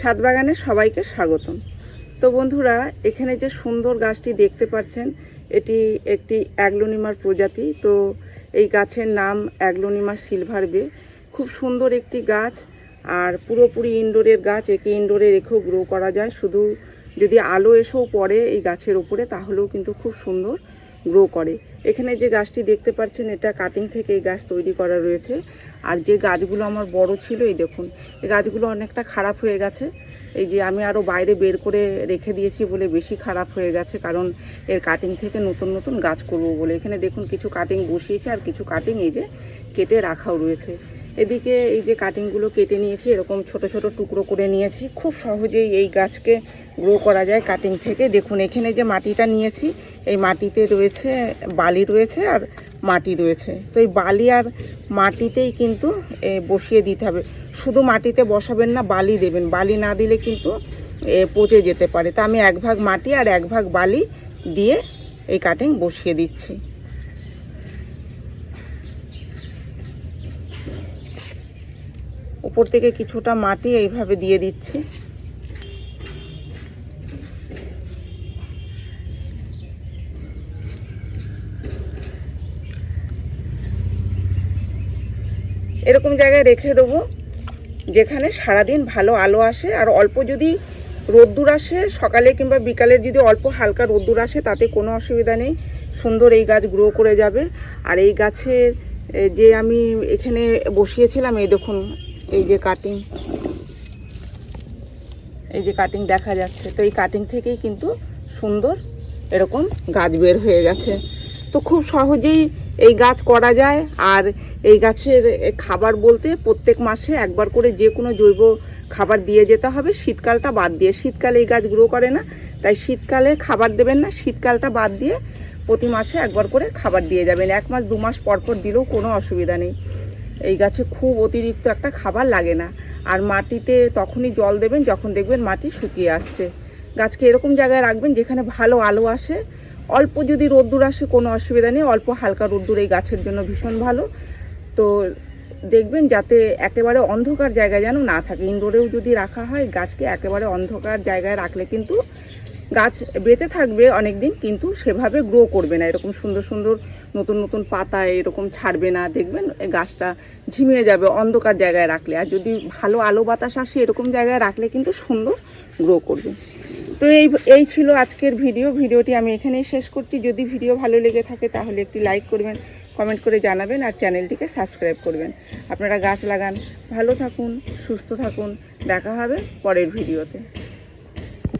ছাদ বাগানে সবাইকে স্বাগতম। তো বন্ধুরা, এখানে যে সুন্দর গাছটি দেখতে পাচ্ছেন, এটি একটি অ্যাগলোনিমার প্রজাতি। তো এই গাছের নাম অ্যাগ্লোনিমা সিলভার বে খুব সুন্দর একটি গাছ, আর পুরোপুরি ইনডোরের গাছ, একে ইনডোরে রেখেও গ্রো করা যায়। শুধু যদি আলো এসেও পড়ে এই গাছের ওপরে, তাহলেও কিন্তু খুব সুন্দর গ্রো করে। এখানে যে গাছটি দেখতে পাচ্ছেন, এটা কাটিং থেকে এই গাছ তৈরি করা রয়েছে। আর যে গাছগুলো আমার বড় ছিল, এই দেখুন, এই গাছগুলো অনেকটা খারাপ হয়ে গেছে। এই যে আমি আরও বাইরে বের করে রেখে দিয়েছি বলে বেশি খারাপ হয়ে গেছে, কারণ এর কাটিং থেকে নতুন নতুন গাছ করব বলে। এখানে দেখুন, কিছু কাটিং বসিয়েছে আর কিছু কাটিং এই যে কেটে রাখাও রয়েছে। এদিকে এই যে কাটিংগুলো কেটে নিয়েছি, এরকম ছোট ছোট টুকরো করে নিয়েছি। খুব সহজেই এই গাছকে গ্রো করা যায় কাটিং থেকে। দেখুন, এখানে যে মাটিটা নিয়েছি, এই মাটিতে রয়েছে, বালি রয়েছে আর মাটি রয়েছে। তো এই বালি আর মাটিতেই কিন্তু বসিয়ে দিতে হবে। শুধু মাটিতে বসাবেন না, বালি দেবেন। বালি না দিলে কিন্তু পচে যেতে পারে। তা আমি এক ভাগ মাটি আর এক ভাগ বালি দিয়ে এই কাটিং বসিয়ে দিচ্ছি। উপর থেকে কিছুটা মাটি এইভাবে দিয়ে দিচ্ছি। এরকম জায়গায় রেখে দেবো, যেখানে সারাদিন ভালো আলো আসে। আর অল্প যদি রোদ্দুর আসে, সকালে কিংবা বিকালের যদি অল্প হালকা রোদ্দুর আসে, তাতে কোনো অসুবিধা নেই। সুন্দর এই গাছ গ্রো করে যাবে। আর এই গাছের যে আমি এখানে বসিয়েছিলাম, এই দেখুন এই যে কাটিং এই যে কাটিং দেখা যাচ্ছে। তো এই কাটিং থেকেই কিন্তু সুন্দর এরকম গাছ বের হয়ে গেছে। তো খুব সহজেই এই গাছ করা যায়। আর এই গাছের খাবার বলতে প্রত্যেক মাসে একবার করে যে কোনো জৈব খাবার দিয়ে যেতে হবে। শীতকালটা বাদ দিয়ে। শীতকালে এই গাছ গ্রো করে না। তাই শীতকালে খাবার দেবেন না। শীতকালটা বাদ দিয়ে প্রতি মাসে একবার করে খাবার দিয়ে যাবেন। এক মাস, দু মাস পর পর দিলেও কোনো অসুবিধা নেই। এই গাছে খুব অতিরিক্ত একটা খাবার লাগে না। আর মাটিতে তখনই জল দেবেন যখন দেখবেন মাটি শুকিয়ে আসছে। গাছকে এরকম জায়গায় রাখবেন যেখানে ভালো আলো আসে। অল্প যদি রোদ্দুর আসে কোনো অসুবিধা নেই, অল্প হালকা রোদ্দুর এই গাছের জন্য ভীষণ ভালো। তো দেখবেন যাতে একেবারে অন্ধকার জায়গায় যেন না থাকে। ইনডোরেও যদি রাখা হয়, গাছকে একেবারে অন্ধকার জায়গায় রাখলে কিন্তু গাছ বেঁচে থাকবে অনেক দিন কিন্তু সেভাবে গ্রো করবে না। এরকম সুন্দর সুন্দর নতুন নতুন পাতা এরকম ছাড়বে না। দেখবেন গাছটা ঝিমিয়ে যাবে অন্ধকার জায়গায় রাখলে। আর যদি ভালো আলো বাতাস আসে এরকম জায়গায় রাখলে কিন্তু সুন্দর গ্রো করবে। তো এই এই ছিল আজকের ভিডিও। ভিডিওটি আমি এখানেই শেষ করছি। যদি ভিডিও ভালো লেগে থাকে তাহলে একটি লাইক করবেন কমেন্ট করে জানাবেন আর চ্যানেলটিকে সাবস্ক্রাইব করবেন। আপনারা গাছ লাগান। ভালো থাকুন, সুস্থ থাকুন। দেখা হবে পরের ভিডিওতে।